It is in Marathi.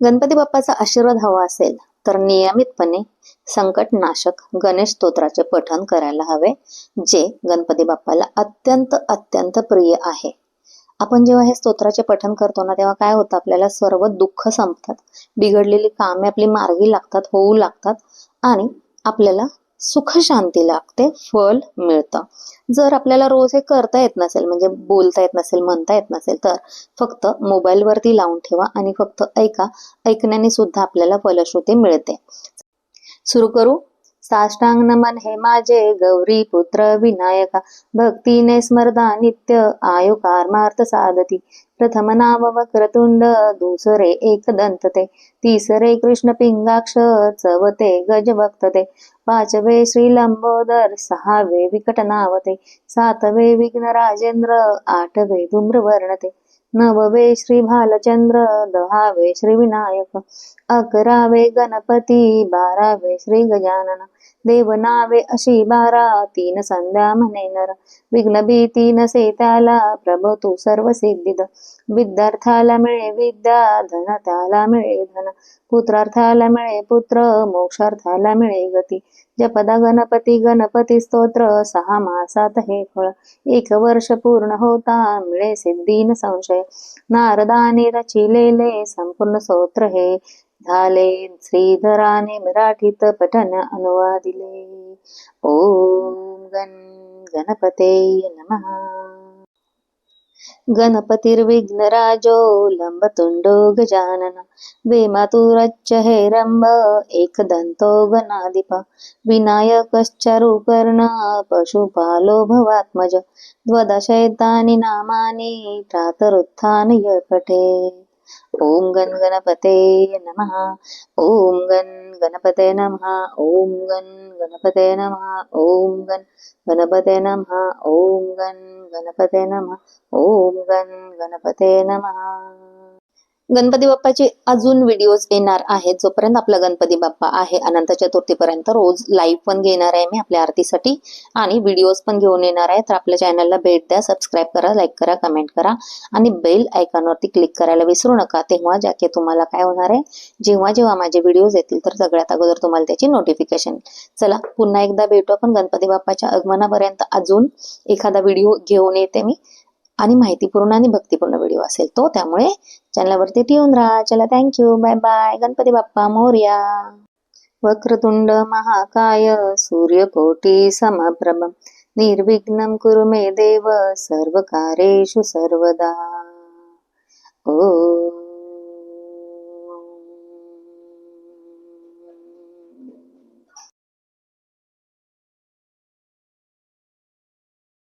गणपती बाप्पाचा आशीर्वाद हवा असेल तर नियमितपणे संकटनाशक गणेश स्तोत्राचे पठण करायला हवे जे गणपती बाप्पाला अत्यंत अत्यंत प्रिय आहे. आपण जेव्हा हे स्तोत्राचे पठण करतो ना तेव्हा काय होतं? आपल्याला सर्व दुःख संपतात. बिघडलेली कामे आपली मार्गी लागतात होऊ लागतात आणि आपल्याला सुखशांती लागते फल मिळतं. जर आपल्याला रोज हे करता येत नसेल म्हणजे बोलता येत नसेल म्हणता येत नसेल तर फक्त मोबाईलवरती लावून ठेवा आणि फक्त ऐका. ऐकण्याने सुद्धा आपल्याला फलश्रुती मिळते. सुरू करू. साष्टांग नमन हे माझे गौरी पुत्र विनायका. भक्तीने स्मरदा नित्य आयु कारमार्थ साधती. प्रथम नाम वक्रतुंड दुसरे एक दंतते. तिसरे कृष्ण पिंगाक्ष चवते गज भक्तते. पाचवे श्री लंबोदर सहावे विकट नावते. सातवे विघ्न राजेंद्र आठवे धूम्रवर्णते. नववे श्री भालचंद्र दहावे श्री विनायक अकरावे गणपती बारावे श्री गजानन देवनावे अशी बारा तीन संध्या म्हणे नर. विघ्न भीती नसे त्याला प्रभो तू सर्व सिद्धिद विद्यार्थ्याला मिळे विद्या धन त्याला मिळे धन. पुत्रार्थाला मिळे पुत्र मोक्षार्थाला मिळे गती. जपदा गणपती गणपती स्तोत्र सहा मासात हे फळ. एक वर्ष पूर्ण होता मिळे सिद्धीन संशय. नारदाने रचिलेले संपूर्ण स्तोत्र हे. झाले श्रीधराने मराठीत पठन अनुवादिले. ओम गण गणपते नमः. गणपतिर्विघ्नराजो लंबतुंडो गजानन वेमातुरच्च एक एकदन्तो गणाधिप विनायकश्चरुकर्ण पशुपालो भवात्मज द्वदशैतानि नामानि प्रातरुत्थानय पठे ओम गण गणपते नमः ओम गण गणपते नमः ओम गण गणपते नमः ओम गण गणपते नमः ओम गण गणपते नमः ओम गण गणपते नमः गणपती बाप्पाचे अजून व्हिडिओज येणार आहेत. जोपर्यंत आपला गणपती बाप्पा आहे अनंत चतुर्थीपर्यंत रोज लाईव्ह पण घेणार आहे मी आपल्या आरतीसाठी. आणि व्हिडिओज पण घेऊन येणार आहे. तर आपल्या चॅनलला भेट द्या सबस्क्राईब करा लाईक करा कमेंट करा. आणि बेल आयकॉनवरती क्लिक करायला विसरू नका. तेव्हा ज्या की तुम्हाला काय होणार आहे जेव्हा जेव्हा माझे व्हिडिओज येतील तर सगळ्यात अगोदर तुम्हाला त्याची नोटिफिकेशन चला पुन्हा एकदा भेटू आपण गणपती बाप्पाच्या आगमनापर्यंत. अजून एखादा व्हिडिओ घेऊन येते मी. आणि माहितीपूर्ण आणि भक्तिपूर्ण व्हिडिओ असेल तो त्यामुळे चॅनलवरती ठेवून राहा. चला thank you bye bye Ganpati Bappa Morya. Vakratunda महाकाय सूर्यकोटी समप्रभ निर्विघ्न कुरु मे देव सर्वकारेषु सर्वदा. ओ